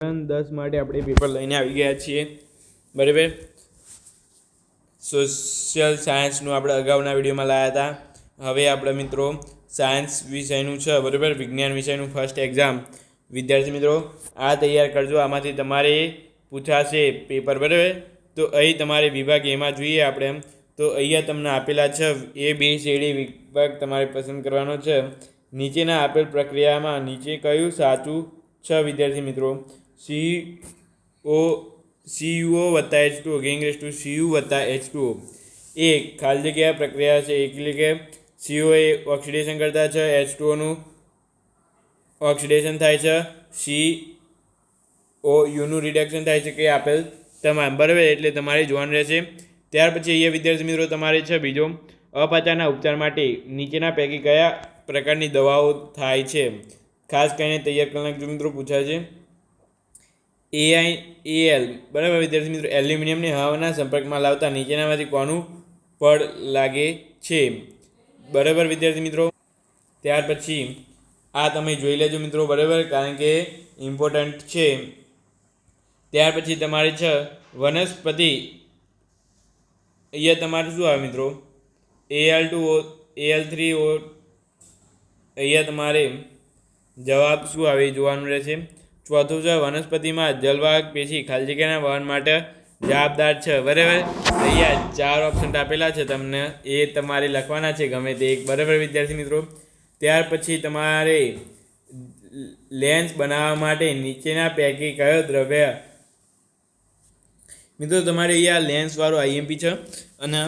દસ માટે આપણે પેપર લઈને આવી ગયા છીએ. બરાબર? સોશિયલ સાયન્સનું આપણે અગાઉના વિડીયોમાં લાવ્યા હતા. હવે આપણે મિત્રો સાયન્સ વિષયનું છે, બરાબર? વિજ્ઞાન વિષયનું ફર્સ્ટ એક્ઝામ વિદ્યાર્થી મિત્રો, આ તૈયાર કરજો. આમાંથી તમારે પૂછાશે પેપર બરાબર? તો અહીં તમારે વિભાગ એમાં જોઈએ આપણે. તો અહીંયા તમને આપેલા છે એ બી સી ડી વિભાગ તમારે પસંદ કરવાનો છે. નીચેના આપેલ પ્રક્રિયામાં નીચે કયું સાચું છે, વિદ્યાર્થી મિત્રો? સી ઓ સીયુઓ વત્તા એચ ટુ ગેંગ રેસ ટુ સીયુ વત્તા એચ ટુ એ ખાલી જગ્યા પ્રક્રિયા છે એટલે કે સીઓ એ ઓક્સિડેશન કરતા છે એચ ટુઓનું ઓક્સિડેશન થાય છે સી ઓ યુનું રિડક્શન થાય છે, કે આપેલ તમામ. બરાબર? એટલે તમારે જોવાનું રહેશે. ત્યાર પછી અહીંયા વિદ્યાર્થી મિત્રો, તમારે છે બીજો અપાચાના ઉપચાર માટે નીચેના પૈકી કયા પ્રકારની દવાઓ થાય છે? ખાસ કરીને તૈયાર કરનાર મિત્રો પૂછાય છે. એઆઈ એએલ બરાબર, વિદ્યાર્થી મિત્રો, એલ્યુમિનિયમને હવાના સંપર્કમાં લાવતા નીચેનામાંથી કોનું પડ લાગે છે? બરાબર, વિદ્યાર્થી મિત્રો? ત્યાર પછી, આ તમે જોઈ લેજો મિત્રો, બરાબર, કારણ કે ઇમ્પોર્ટન્ટ છે. ત્યાર પછી તમારે છે, વનસ્પતિ. અહીંયા તમારું શું આવે મિત્રો? AL two O AL three O અહીંયા તમારે જવાબ શું આવે જોવાનું રહેશે. ચોથું છે, વનસ્પતિમાં જલવાહક પેશી ખાલજીકાના વહન માટે જવાબદાર છે. બરાબર? અહીંયા ચાર ઓપ્શન આપેલા છે તમને. એ તમારે લખવાના છે, ગમે તે એક. બરાબર, વિદ્યાર્થી મિત્રો? ત્યાર પછી તમારે લેન્સ બનાવવા માટે નીચેના પૈકી કયો દ્રવ્ય? મિત્રો, તમારે અહીંયા લેન્સવાળું આઈએમપી છે અને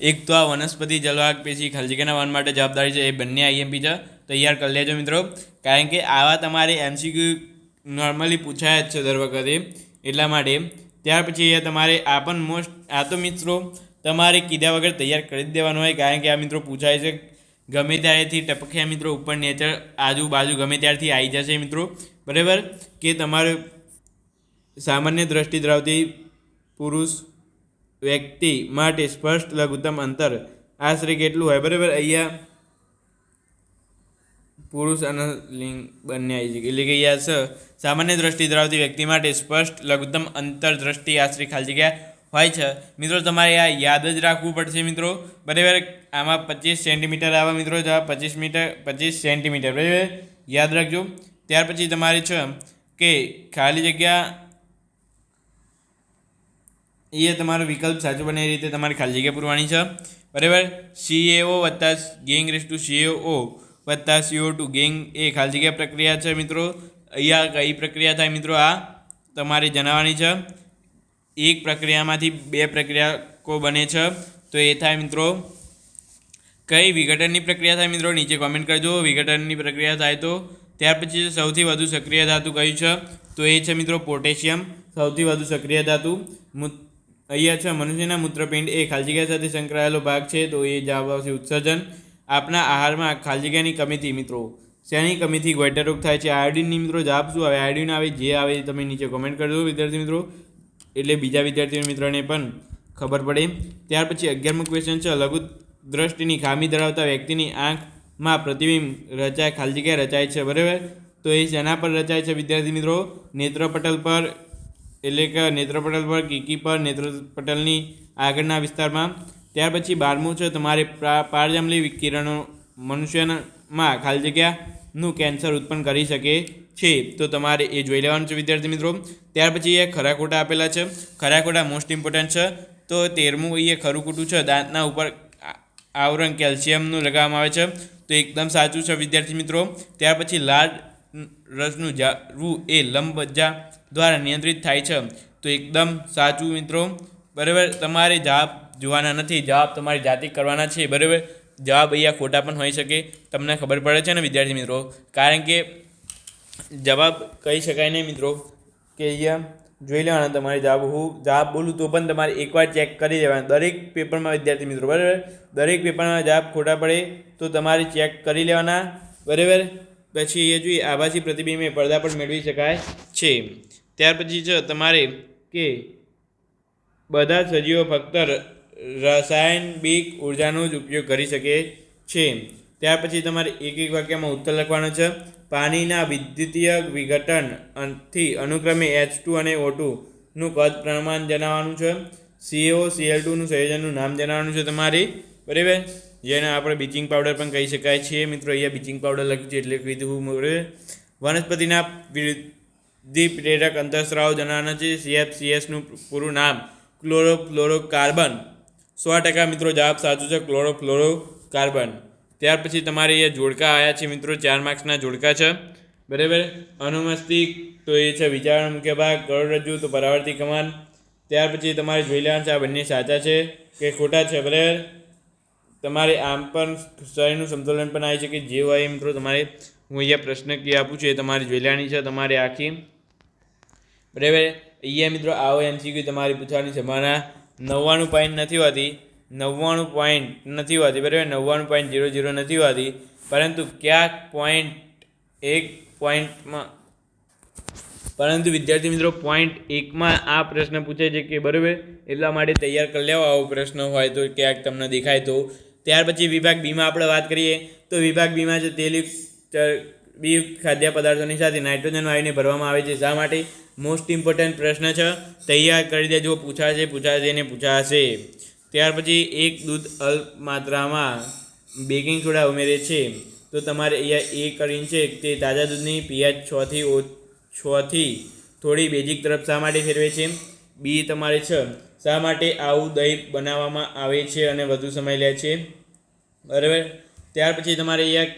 એક તો આ વનસ્પતિ જલવાહક પેશી ખાલી વન માટે જવાબદારી છે, એ બંને આઈએમપી છે. તૈયાર કરી લેજો મિત્રો. કારણ કે આવા તમારે એમસીક્યુ નોર્મલી પૂછાય જ છે દર વખતે એટલા માટે. ત્યાર પછી તમારે આ પણ મોસ્ટ આ તો મિત્રો તમારે કીધા વગર તૈયાર કરી જ દેવાનું હોય, કારણ કે આ મિત્રો પૂછાય છે, ગમે ત્યારેથી ટપક્યા મિત્રો ઉપર નેચર આજુબાજુ ગમે ત્યારથી આવી જશે મિત્રો. બરાબર? કે તમારે સામાન્ય દ્રષ્ટિ ધરાવતી પુરુષ વ્યક્તિ માટે સ્પષ્ટ લઘુત્તમ અંતર આશરે કેટલું હોય? બરાબર? અહીંયા પુરુષ અને લિંગ બંને એટલે કે યસ સામાન્ય દ્રષ્ટિ ધરાવતી વ્યક્તિ માટે સ્પષ્ટ, લઘુત્તમ અંતર દ્રષ્ટિ આશરે ખાલી જગ્યા હોય છે. મિત્રો, તમારે આ યાદ જ રાખવું પડશે મિત્રો. બરાબર? આમાં પચીસ સેન્ટીમીટર આવે મિત્રો પચીસ મીટર, પચીસ સેન્ટીમીટર, બરાબર? યાદ રાખજો. ત્યાર પછી તમારે છે કે ખાલી જગ્યા એ તમારો વિકલ્પ સાચો બને એ રીતે તમારે ખાલી જગ્યા પૂરવાની છે. બરાબર? સીએઓ વત્તા ગેંગ રેસ ટુ સીએઓ વત્તા સીઓ ટુ ગેંગ એ ખાલી જગ્યા પ્રક્રિયા છે મિત્રો. અહીંયા કઈ પ્રક્રિયા થાય મિત્રો આ. તમારે જણાવવાની છે. એક પ્રક્રિયામાંથી બે પ્રક્રિયાકો બને છે. તો એ થાય મિત્રો. કઈ વિઘટનની પ્રક્રિયા થાય મિત્રો? નીચે કોમેન્ટ કરજો. વિઘટનની પ્રક્રિયા થાય તો. ત્યાર પછી સૌથી વધુ સક્રિય ધાતુ કયું છે? તો એ છે મિત્રો પોટેશિયમ. સૌથી વધુ સક્રિય ધાતુ. અહીંયા છે મનુષ્યના મૂત્રપિંડ. એ ખાલી જગ્યા સાથે સંકળાયેલો ભાગ છે. તો એ જવાબ આવશે ઉત્સર્જન. આપણા આહારમાં ખાલી જગ્યાની કમીથી મિત્રો. શેની કમીથી ગોઈટર રોગ થાય છે. આયોડિનની મિત્રો, જવાબ શું આવે? આયોડિન આવે, જે આવે તમે નીચે કોમેન્ટ કરજો, વિદ્યાર્થી મિત્રો. એટલે બીજા વિદ્યાર્થી મિત્રોને પણ ખબર પડે. ત્યાર પછી અગિયારમો ક્વેશ્ચન છે લઘુ દ્રષ્ટિની ખામી ધરાવતા વ્યક્તિની આંખમાં પ્રતિબિંબ રચાય ખાલી જગ્યાએ રચાય છે, બરાબર? તો એ શેના પર રચાય છે, વિદ્યાર્થી મિત્રો? નેત્રપટલ પર, એટલે કે નેત્રપટલ પર, કીકી પર નેત્રપટલની આગળના વિસ્તારમાં. ત્યાર પછી બારમું છે, તમારે પ્રા- પારજાંબલી વિકિરણો મનુષ્યમાં ખાલી જગ્યાનું કેન્સર ઉત્પન્ન કરી શકે છે. તો તમારે એ જોઈ લેવાનું છે, વિદ્યાર્થી મિત્રો. ત્યાર પછી એ ખરા ખોટા આપેલા છે. ખરા ખોટા મોસ્ટ ઇમ્પોર્ટન્ટ છે. તો તેરમું એ ખરું ખોટું છે, દાંતના ઉપર આવરણ કેલ્શિયમનું લગાવવામાં આવે છે. તો એકદમ સાચું છે, વિદ્યાર્થી મિત્રો. ત્યાર પછી લાળ રસનું જારવું એ લંબજ્જા દ્વારા નિયંત્રિત થાય છે. તો એકદમ સાચું મિત્રો. બરાબર? તમારે જવાબ જોવાના નથી, જવાબ તમારી જાતે કરવાના છે, બરાબર? જવાબ અહીંયા ખોટા પણ હોઈ શકે, તમને ખબર પડે છે ને વિદ્યાર્થી મિત્રો? કારણ કે જવાબ કહી શકાય નહીં મિત્રો, કે અહીંયા જોઈ લેવાના તમારે જવાબ. હું જવાબ બોલું તો પણ તમારે એકવાર ચેક કરી લેવાના. દરેક પેપરમાં વિદ્યાર્થી મિત્રો, બરાબર? દરેક પેપરમાં જવાબ ખોટા પડે તો તમારે ચેક કરી લેવાના, બરાબર? પછી એ જોઈએ, આભાસી પ્રતિબિંબ પડદા પર મેળવી શકાય છે. ત્યાર પછી છે, તમારે કે બધા સજીવો ફક્ત ર- રાસાયણિક ઉર્જાનો જ ઉપયોગ કરી શકે છે. ત્યાર પછી તમારે એક એક વાક્યમાં ઉત્તર લખવાનો છે. પાણીના વિદ્યુતીય વિઘટનથી અનુક્રમે એચ ટુ અને ઓ નું કદ પ્રમાણ જણાવવાનું છે. સીઓ સીએલ ટુનું સંયોજનનું નામ જણાવવાનું છે તમારે. બરાબર? જેને આપણે બ્લીચિંગ પાવડર પણ કહી શકાય છે મિત્રો, અહીંયા બ્લીચિંગ પાવડર લખ્યું છે એટલે કીધું બરાબર વનસ્પતિના વૃદ્ધિ પ્રેરક અંતઃસ્રાવ જણાવવાના છે. સીએફસીએસનું પૂરું નામ ક્લોરોફ્લોરોકાર્બન સો ટકા મિત્રો જવાબ સાચું છે ક્લોરોફ્લોરોકાર્બન ત્યાર પછી તમારે અહીંયા જોડકા આવ્યા છે મિત્રો, ચાર માર્ક્સના જોડકા છે. બરાબર? અનુમસ્તિક તો એ છે વિચારણ, મુખ્ય ભાગ કરોડરજ્જુ તો પરાવર્તી કમાન. ત્યાર પછી તમારે જોઈ લેવાનું છે, આ બંને સાચા છે કે ખોટા છે, બરાબર? તમારે આમ પણ શરીરનું સંતુલન પણ આવી છે કે જે હોય એ મિત્રો તમારે હું અહીંયા પ્રશ્ન કહી આપું છું, એ તમારે જોઈ છે, તમારે આખી. બરાબર? અહીંયા મિત્રો આવો એમસીક્યુ તમારી પૂછવાની સંભાવના નવ્વાણું પોઈન્ટ નથી હોતી, નવ્વાણું પોઈન્ટ નથી હોતી, બરાબર? નવ્વાણું પોઈન્ટ ઝીરો ઝીરો નથી હોતી, પરંતુ ક્યાંક પોઈન્ટ એક પોઈન્ટમાં પરંતુ વિદ્યાર્થી મિત્રો પોઈન્ટ એકમાં આ પ્રશ્ન પૂછે છે કે બરાબર? એટલા માટે તૈયાર કરી લેવો આવો પ્રશ્ન હોય તો ક્યાંક તમને દેખાય તો. ત્યાર પછી વિભાગ બીમાં આપણે વાત કરીએ. તો વિભાગ બીમાં છે તેલી બી ખાદ્ય પદાર્થોની સાથે નાઇટ્રોજન વાયુને ભરવામાં આવે છે. શા માટે? મોસ્ટ ઇમ્પોર્ટન્ટ પ્રશ્ન છે, તૈયાર કરી દેજો, પૂછાશે પૂછાશે ને પૂછાશે. ત્યાર પછી એક દૂધ અલ્પ માત્રામાં બેકિંગ સોડા ઉમેરે છે. તો તમારે અહીંયા એ કરીને છે તે તાજા દૂધની પીએચ છથી ઓ છથી થોડી બેઝિક તરફ શા માટે ફેરવે છે? બી તમારે છે, શા માટે આવું દહીં બનાવવામાં આવે છે અને વધુ સમય લે છે? બરાબર? ત્યાર પછી તમારે અહીંયા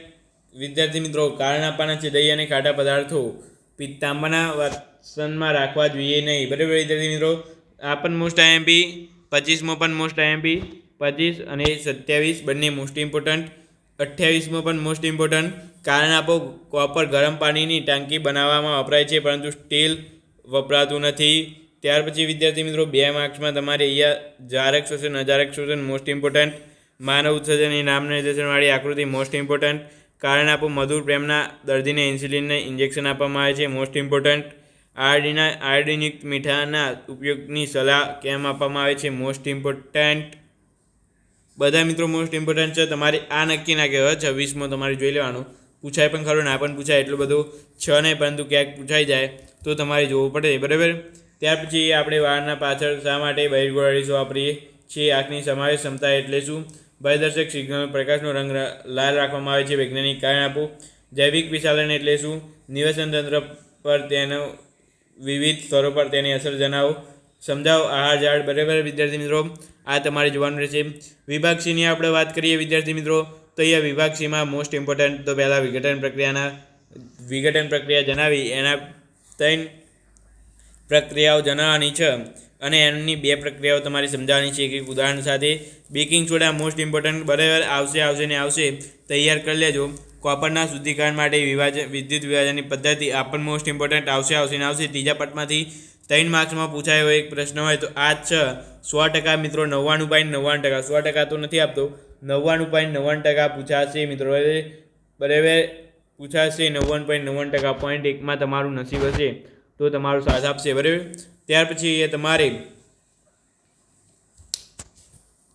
વિદ્યાર્થી મિત્રો કારણ આપવાના છે દહીં અને ખાટા પદાર્થો. પિત્ત તાંબાના વાસણમાં રાખવા જોઈએ નહીં. બરાબર વિદ્યાર્થી મિત્રો? આ પણ મોસ્ટ આઈએમપી પચીસમો પણ મોસ્ટ આઈએમપી પચીસ અને સત્યાવીસ બંને મોસ્ટ ઇમ્પોર્ટન્ટ અઠ્યાવીસમો પણ મોસ્ટ ઇમ્પોર્ટન્ટ કારણ આપો કોપર ગરમ પાણીની ટાંકી બનાવવામાં વપરાય છે, પરંતુ સ્ટીલ વપરાતું નથી. ત્યાર પછી વિદ્યાર્થી મિત્રો, બે માર્ક્સમાં તમારે અહીંયા જારક શોષણ, અજારક શોષણ મોસ્ટ ઇમ્પોર્ટન્ટ માનવ ઉત્સર્જનની નામ નિર્દેશનવાળી આકૃતિ મોસ્ટ ઇમ્પોર્ટન્ટ કારણ આપો મધુર પ્રેમના દર્દીને ઇન્સ્યુલિનને ઇન્જેક્શન આપવામાં આવે છે. મોસ્ટ ઇમ્પોર્ટન્ટ આરડીના આયોડિનયુક્ત મીઠાના ઉપયોગની સલાહ કેમ આપવામાં આવે છે? મોસ્ટ ઇમ્પોર્ટન્ટ બધા મિત્રો મોસ્ટ ઇમ્પોર્ટન્ટ છે. તમારે આ નક્કી ના કહેવાય. છવ્વીસમાં તમારે જોઈ લેવાનું. પૂછાય પણ ખરું, ના પણ પૂછાય. એટલું બધું છ નહીં પરંતુ ક્યાંક પૂછાઈ જાય, તો તમારે જોવું પડે, બરાબર? ત્યાર પછી આપણે વાળના પાછળ શા માટે બહિર્ગોળાડીશું વાપરીએ છીએ? આંખની સમાવેશ ક્ષમતા એટલે શું? ભયદર્શક સિગ્નલ પ્રકાશનો રંગ લાલ રાખવામાં આવે છે વૈજ્ઞાનિક કારણ આપો. જૈવિક વિશાલન એટલે શું? નિવસન તંત્ર પર તેનો વિવિધ સ્તરો પર તેની અસર જણાવો. સમજાવો. આહાર, ઝાડ, બરાબર. વિદ્યાર્થી મિત્રો, આ તમારે જોવાનું રહેશે. વિભાગ સીની આપણે વાત કરીએ વિદ્યાર્થી મિત્રો, તો અહીંયા વિભાગ સીમાં મોસ્ટ ઇમ્પોર્ટન્ટ તો પહેલાં વિઘટન પ્રક્રિયાના, વિઘટન પ્રક્રિયા જણાવી. એના ત્રણ પ્રક્રિયાઓ જણાવવાની છે. અને એની બે પ્રક્રિયાઓ તમારે સમજાવવાની છે. એક ઉદાહરણ સાથે બેકિંગ સોડા મોસ્ટ ઇમ્પોર્ટન્ટ બરાબર આવશે આવશે ને આવશે તૈયાર કરી લેજો. કોપરના શુદ્ધિકરણ માટે વિભાજન વિદ્યુત વિભાજનની પદ્ધતિ આ પણ મોસ્ટ ઇમ્પોર્ટન્ટ આવશે આવશે ને આવશે. ત્રીજા પટમાંથી ત્રણ માર્ક્સમાં પૂછાયો એક પ્રશ્ન હોય તો આ છે. સો ટકા મિત્રો નવ્વાણું પોઈન્ટ નવ્વાણું ટકા. સો ટકા તો નથી આપતો. નવ્વાણું પોઈન્ટ નવ્વાણું ટકા પૂછાશે મિત્રો. બરાબર? પૂછાશે નવ્વાણું પોઈન્ટ નવ્વાણું ટકા. પોઈન્ટ એકમાં તમારું નસીબ હશે. તો તમારો સાથ આપશે, બરાબર? ત્યાર પછી એ તમારે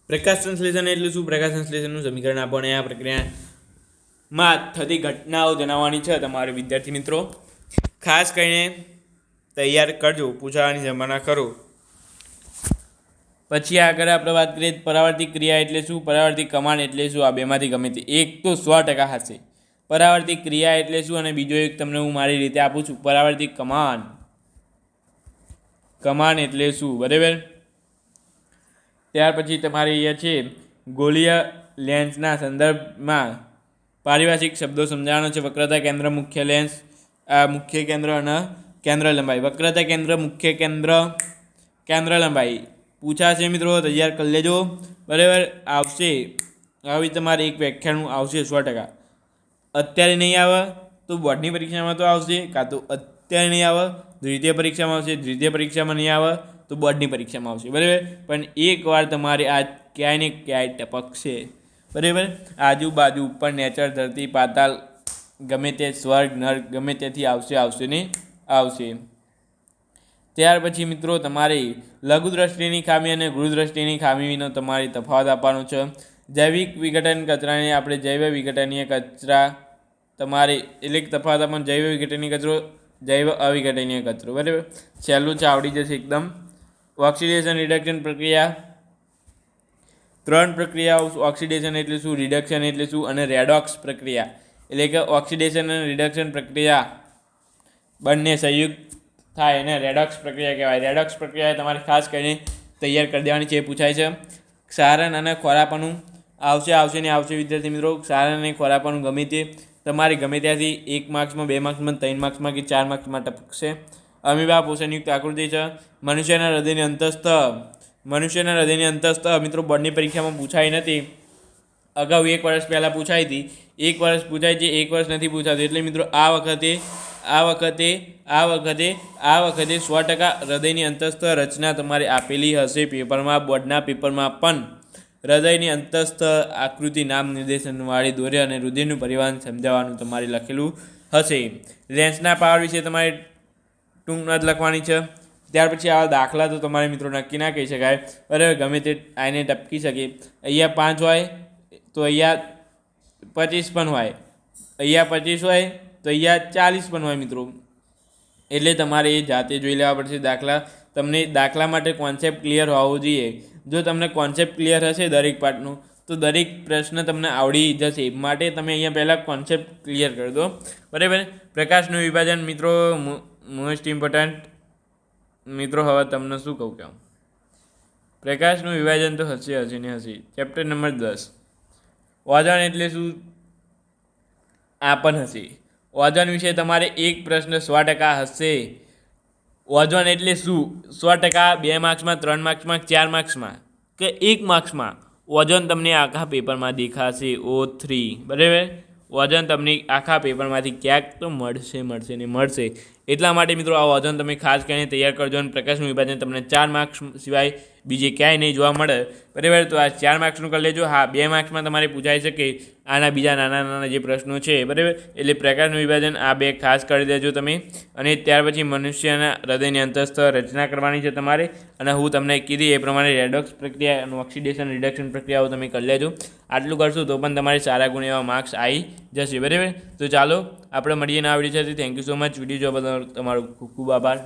પ્રકાશ સંશ્લેષણ એટલે શું? પ્રકાશ સંશ્લેષણનું સમીકરણ આપો આ પ્રક્રિયામાં થતી ઘટનાઓ જણાવવાની છે તમારે વિદ્યાર્થી મિત્રો. ખાસ કરીને તૈયાર કરજો, પૂછાવાની જમાના કરો. પછી આગળ આપણે વાત કરીએ તો પરાવર્તિત ક્રિયા એટલે શું? પરાવર્તિક કમાન એટલે શું? આ બેમાંથી ગમે તે. એક તો સો ટકા હશે પરાવર્તિક ક્રિયા એટલે શું? અને બીજો એક તમને હું મારી રીતે આપું છું. પરાવર્તિક કમાન. કમાન એટલે શું? બરાબર? ત્યાર પછી તમારે અહીંયા છે, ગોલીય લેન્સના સંદર્ભમાં પારિભાષિક શબ્દો સમજાવવાનો છે. વક્રતા કેન્દ્ર, મુખ્ય લેન્સ, આ મુખ્ય કેન્દ્ર અને કેન્દ્ર લંબાઈ. વક્રતા કેન્દ્ર, મુખ્ય કેન્દ્ર કેન્દ્ર લંબાઈ. પૂછાશે મિત્રો, તૈયાર કરી લેજો. બરાબર? આવશે. આવી તમારે એક વ્યાખ્યાનું આવશે સો ટકા. અત્યારે નહીં આવે તો બોર્ડની પરીક્ષામાં તો આવશે, કાં તો અત્યારે નહીં આવે, દ્વિતીય પરીક્ષામાં આવશે દ્વિતીય પરીક્ષામાં નહીં આવે, તો બોર્ડની પરીક્ષામાં આવશે. બરાબર? પણ એકવાર તમારે આ ક્યાંય ને ક્યાંય ટપકશે. બરાબર? આજુબાજુ ઉપર નેચર, ધરતી, પાતાલ, ગમે તે સ્વર્ગ, નર્ક, ગમે તેથી આવશે આવશે ને આવશે. ત્યાર પછી મિત્રો, તમારે લઘુ દ્રષ્ટિની ખામી અને ગુરુદ્રષ્ટિની દ્રષ્ટિની ખામીનો તમારે તફાવત આપવાનો છે. જૈવિક વિઘટન કચરાને આપણે જૈવ વિઘટનીય કચરા તમારે એટલે તફાવત તફાવતમાં જૈવ વિઘટનીય કચરો જૈવ અવિઘટનીય કચરો, બરાબર? છેલ્લું છે, આવડી જશે એકદમ. ઓક્સિડેશન રિડક્શન પ્રક્રિયા. ત્રણ પ્રક્રિયાઓ ઓક્સિડેશન એટલે શું? રિડક્શન એટલે શું? અને રેડોક્સ પ્રક્રિયા. એટલે કે ઓક્સિડેશન અને રિડક્શન પ્રક્રિયા બંને સંયુક્ત થાય એને રેડોક્સ પ્રક્રિયા કહેવાય. રેડોક્સ પ્રક્રિયા તમારે ખાસ કરીને તૈયાર કરી દેવાની છે, એ પૂછાય છે. ક્ષારણ અને ખોરાપાનું આવશે આવશે ને આવશે, વિદ્યાર્થી મિત્રો. સારણ અને ખોરાપાનું ગમે તે તમારે ગમે ત્યાંથી એક માર્ક્સમાં, બે માર્ક્સમાં, ત્રણ માર્ક્સમાં કે ચાર માર્ક્સમાં ટપકશે અમીબા પોષણયુક્ત આકૃતિ છે. મનુષ્યના હૃદયની અંતસ્થ, મનુષ્યના હૃદયની અંતસ્થ મિત્રો બોર્ડની પરીક્ષામાં પૂછાઈ નથી. અગાઉ એક વર્ષ પહેલાં પૂછાઈ હતી. એક વર્ષ પૂછાય છે, એક વર્ષ નથી પૂછાતું. એટલે મિત્રો આ વખતે આ વખતે આ વખતે આ વખતે સો ટકા હૃદયની અંતસ્થ રચના તમારે આપેલી હશે પેપરમાં, બોર્ડના પેપરમાં પણ. હૃદયની અંતસ્થ આકૃતિ નામ નિર્દેશનવાળી દોરે અને રુધિરનું પરિવહન સમજાવવાનું તમારે લખેલું હશે. લેન્સના પાવર વિશે તમારે ટૂંક જ લખવાની છે. ત્યાર પછી આવા દાખલા તો તમારે મિત્રો નક્કી ના કહી શકાય બરાબર ગમે તે આઈને ટપકી શકે. અહીંયા પાંચ હોય, તો અહીંયા પચીસ પણ હોય. અહીંયા પચીસ હોય, તો અહીંયા ચાલીસ પણ હોય મિત્રો. એટલે તમારે એ જાતે જોઈ લેવા પડશે દાખલા. તમને દાખલા માટે કોન્સેપ્ટ ક્લિયર હોવો જોઈએ. જો તમને કોન્સેપ્ટ ક્લિયર હશે દરેક પાર્ટનું તો દરેક પ્રશ્ન તમને આવડી જશે. માટે તમે અહીંયા પહેલાં કોન્સેપ્ટ ક્લિયર કરી દો. બરાબર? પ્રકાશનું વિભાજન, મિત્રો મોસ્ટ ઇમ્પોર્ટન્ટ મિત્રો, હવે તમને શું કહું કે પ્રકાશનું વિભાજન તો હશે હશે ને હશે. ચેપ્ટર નંબર દસ. ઓઝોન એટલે શું? આ પણ હશે. ઓઝોન વિશે તમારે એક પ્રશ્ન સો ટકા હશે. ઓઝોન એટલે શું? સો ટકા બે માર્ક્સમાં, ત્રણ માર્ક્સમાં, ચાર માર્ક્સમાં? કે એક માર્ક્સમાં? વજન તમને આખા પેપરમાં દેખાશે. O three. બરાબર? વજન તમને આખા પેપરમાંથી ક્યાંક તો મળશે મળશે ને મળશે. એટલા માટે મિત્રો આ વજન તમે ખાસ કરીને તૈયાર કરજો અને પ્રકાશનું વિભાજન તમને ચાર માર્ક્સ સિવાય બીજે ક્યાંય નહીં જોવા મળે. બરાબર તો આ ચાર માર્ક્સનું કરી લેજો. હા, બે માર્ક્સમાં તમારે પૂછાઈ શકે આના બીજા નાના નાના જે પ્રશ્નો છે, બરાબર? એટલે પ્રકાશનું વિભાજન આ બે ખાસ કરી દેજો તમે. અને ત્યાર પછી મનુષ્યના હૃદયની અંતસ્થ રચના કરવાની છે તમારે. અને હું તમને કીધી એ પ્રમાણે રેડોક્સ પ્રક્રિયા ઓક્સિડેશન રિડક્શન પ્રક્રિયાઓ તમે કરી લેજો. આટલું કરશું તો પણ તમારે સારા ગુણ એવા માર્ક્સ આવી જશે, બરાબર? તો ચાલો, આપણે મળીએ ના આવડી છે thank you so much video જોવા બદલ તમારો ખૂબ ખૂબ આભાર.